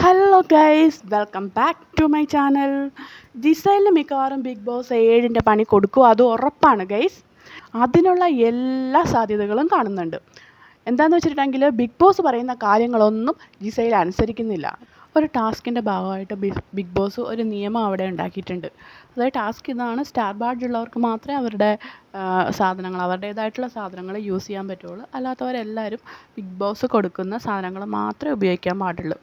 Hello guys welcome back to my channel ജിസൈലിന് മിക്കവാറും Bigg boss ഏഴിന്റെ പണി കൊടുക്കും. അത് ഉറപ്പാണ് ഗൈസ് അതിനുള്ള എല്ലാ സാധ്യതകളും കാണുന്നുണ്ട്. എന്താണെന്ന് വെച്ചിട്ടുണ്ടെങ്കിൽ ബിഗ് ബോസ് പറയുന്ന കാര്യങ്ങളൊന്നും ജിസൈൽ അനുസരിക്കുന്നില്ല. ഒരു ടാസ്കിന്റെ ഭാഗമായിട്ട് ബിഗ് ബോസ് ഒരു നിയമം അവിടെ ഉണ്ടാക്കിയിട്ടുണ്ട്. അതായത് ടാസ്ക് ഇതാണ് സ്റ്റാർ ബാഡ്ജ് ഉള്ളവർക്ക് മാത്രമേ അവരുടെ സാധനങ്ങൾ അവരുടേതായിട്ടുള്ള സാധനങ്ങൾ യൂസ് ചെയ്യാൻ പറ്റുള്ളൂ. അല്ലാത്തവരെല്ലാവരും ബിഗ് ബോസ് കൊടുക്കുന്ന സാധനങ്ങൾ മാത്രമേ ഉപയോഗിക്കാൻ പാടുള്ളൂ.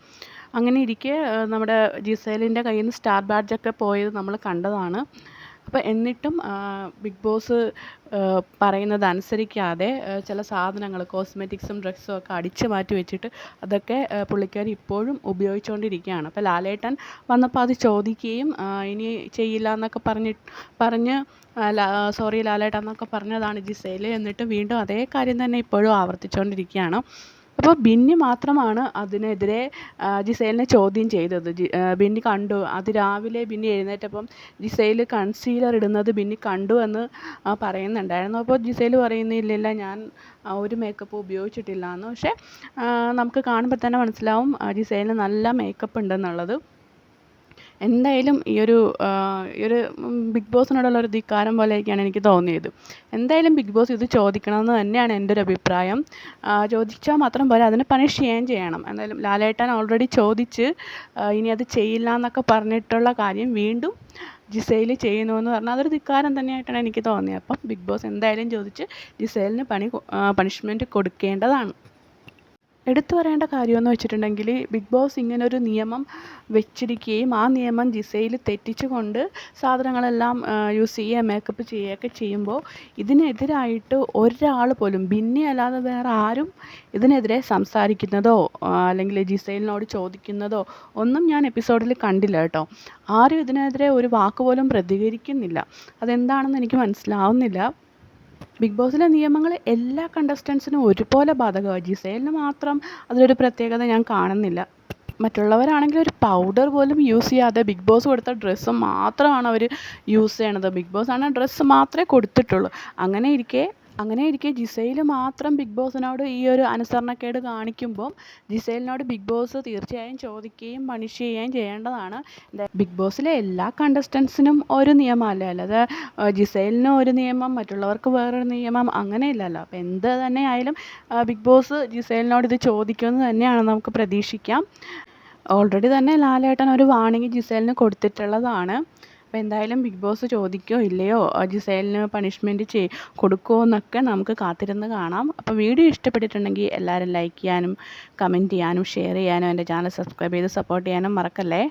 അങ്ങനെ ഇരിക്കെ നമ്മുടെ ജിസേലിന്റെ കയ്യിൽ നിന്ന് സ്റ്റാർ ബാഡ്ജൊക്കെ പോയത് നമ്മൾ കണ്ടതാണ്. അപ്പോൾ എന്നിട്ടും ബിഗ് ബോസ് പറയുന്നത് അനുസരിക്കാതെ ചില സാധനങ്ങൾ കോസ്മെറ്റിക്സും ഡ്രഗ്സും ഒക്കെ അടിച്ചു മാറ്റി വെച്ചിട്ട് അതൊക്കെ പുള്ളിക്കാരി ഇപ്പോഴും ഉപയോഗിച്ചുകൊണ്ടിരിക്കുകയാണ് അപ്പോൾ ലാലേട്ടൻ വന്നപ്പോൾ അത് ചോദിക്കുകയും ഇനി ചെയ്യില്ല എന്നൊക്കെ പറഞ്ഞ് പറഞ്ഞ് സോറി ലാലേട്ടൻ എന്നൊക്കെ പറഞ്ഞതാണ് ജിസേൽ എന്നിട്ട് വീണ്ടും അതേ കാര്യം തന്നെ ഇപ്പോഴും ആവർത്തിച്ചുകൊണ്ടിരിക്കുകയാണ് അപ്പോൾ ബിന്നി മാത്രമാണ് അതിനെതിരെ ജിസേലിനെ ചോദ്യം ചെയ്തത്. ബിന്നി കണ്ടു. അതിരാവിലെ ബിന്നി എഴുന്നേറ്റപ്പം ജിസേൽ കൺസീലർ ഇടുന്നത് ബിന്നി കണ്ടു എന്ന് പറയുന്നുണ്ടായിരുന്നു. അപ്പോൾ ജിസേൽ പറയുന്നില്ലില്ല ഞാൻ ഒരു മേക്കപ്പ് ഉപയോഗിച്ചിട്ടില്ല എന്ന് പക്ഷേ നമുക്ക് കാണുമ്പോൾ തന്നെ മനസ്സിലാവും ജിസേലിന് നല്ല മേക്കപ്പ് ഉണ്ടെന്നുള്ളത്. എന്തായാലും ഈ ഒരു ഈ ഒരു ബിഗ് ബോസിനോടുള്ള ഒരു ധിക്കാരം പോലെയൊക്കെയാണ് എനിക്ക് തോന്നിയത്. എന്തായാലും ബിഗ് ബോസ് ഇത് ചോദിക്കണമെന്ന് തന്നെയാണ് എന്റെ ഒരു അഭിപ്രായം. ചോദിച്ചാൽ മാത്രം പോരാ അതിനെ പണിഷ് ചെയ്യുകയും ചെയ്യണം. എന്തായാലും ലാലേട്ടൻ ഓൾറെഡി ചോദിച്ച് ഇനി അത് ചെയ്യില്ല എന്നൊക്കെ പറഞ്ഞിട്ടുള്ള കാര്യം വീണ്ടും ജിസൈൽ ചെയ്യുന്നു എന്ന് പറഞ്ഞാൽ അതൊരു ധിക്കാരം തന്നെയായിട്ടാണ് എനിക്ക് തോന്നിയത്. അപ്പം ബിഗ് ബോസ് എന്തായാലും ചോദിച്ച് ജിസേലിന് പണി പണിഷ്മെന്റ് കൊടുക്കേണ്ടതാണ്. എടുത്തു പറയേണ്ട കാര്യമെന്ന് വെച്ചിട്ടുണ്ടെങ്കിൽ ബിഗ് ബോസ് ഇങ്ങനൊരു നിയമം വെച്ചിരിക്കുകയും ആ നിയമം ജിസയിൽ തെറ്റിച്ചുകൊണ്ട് സാധനങ്ങളെല്ലാം യൂസ് ചെയ്യുക മേക്കപ്പ് ചെയ്യുകയൊക്കെ ചെയ്യുമ്പോൾ ഇതിനെതിരായിട്ട് ഒരാൾ പോലും ബിന്നി അല്ലാതെ വേറെ ആരും ഇതിനെതിരെ സംസാരിക്കുന്നതോ അല്ലെങ്കിൽ ജിസൈലിനോട് ചോദിക്കുന്നതോ ഒന്നും ഞാൻ എപ്പിസോഡിൽ കണ്ടില്ല കേട്ടോ. ആരും ഇതിനെതിരെ ഒരു വാക്ക് പോലും പ്രതികരിക്കുന്നില്ല. അതെന്താണെന്ന് എനിക്ക് മനസ്സിലാവുന്നില്ല. ബിഗ് ബോസിലെ നിയമങ്ങൾ എല്ലാ കണ്ടസ്റ്റൻസിനും ഒരുപോലെ ബാധകമാണ്. ജിസേലിന് മാത്രം അതിലൊരു പ്രത്യേകത ഞാൻ കാണുന്നില്ല. മറ്റുള്ളവരാണെങ്കിൽ ഒരു പൗഡർ പോലും യൂസ് ചെയ്യാതെ ബിഗ് ബോസ് കൊടുത്ത ഡ്രസ്സ് മാത്രമാണ് അവർ യൂസ് ചെയ്യണത്. ബിഗ് ബോസ് ആണ് ഡ്രസ്സ് മാത്രമേ കൊടുത്തിട്ടുള്ളൂ. അങ്ങനെ ഇരിക്കെ അങ്ങനെ ഇരിക്കെ ജിസയിൽ മാത്രം ബിഗ് ബോസിനോട് ഈ ഒരു അനുസരണക്കേട് കാണിക്കുമ്പോൾ ജിസയിലിനോട് ബിഗ് ബോസ് തീർച്ചയായും ചോദിക്കുകയും പണിഷ് ചെയ്യുകയും ചെയ്യേണ്ടതാണ്. ബിഗ് ബോസിലെ എല്ലാ കണ്ടസ്റ്റൻസിനും ഒരു നിയമമല്ലേ? അല്ലാതെ ജിസയിലിന് ഒരു നിയമം മറ്റുള്ളവർക്ക് വേറൊരു നിയമം അങ്ങനെയില്ലല്ലോ. അപ്പോൾ എന്ത് തന്നെ ആയാലും ബിഗ് ബോസ് ജിസയിലിനോട് ഇത് ചോദിക്കുമെന്ന് തന്നെയാണ് നമുക്ക് പ്രതീക്ഷിക്കാം. ഓൾറെഡി തന്നെ ലാലേട്ടൻ ഒരു വാണിംഗ് ജിസേലിന് കൊടുത്തിട്ടുള്ളതാണ്. അപ്പോൾ എന്തായാലും ബിഗ് ബോസ് ചോദിക്കോ ഇല്ലയോ ജിസേലിന് പണിഷ്മെന്റ് ചെയ് കൊടുക്കുമോ എന്നൊക്കെ നമുക്ക് കാത്തിരുന്ന് കാണാം. അപ്പോൾ വീഡിയോ ഇഷ്ടപ്പെട്ടിട്ടുണ്ടെങ്കിൽ എല്ലാവരും ലൈക്ക് ചെയ്യാനും കമന്റ് ചെയ്യാനും ഷെയർ ചെയ്യാനും എന്റെ ചാനൽ സബ്സ്ക്രൈബ് ചെയ്ത് സപ്പോർട്ട് ചെയ്യാനും മറക്കല്ലേ?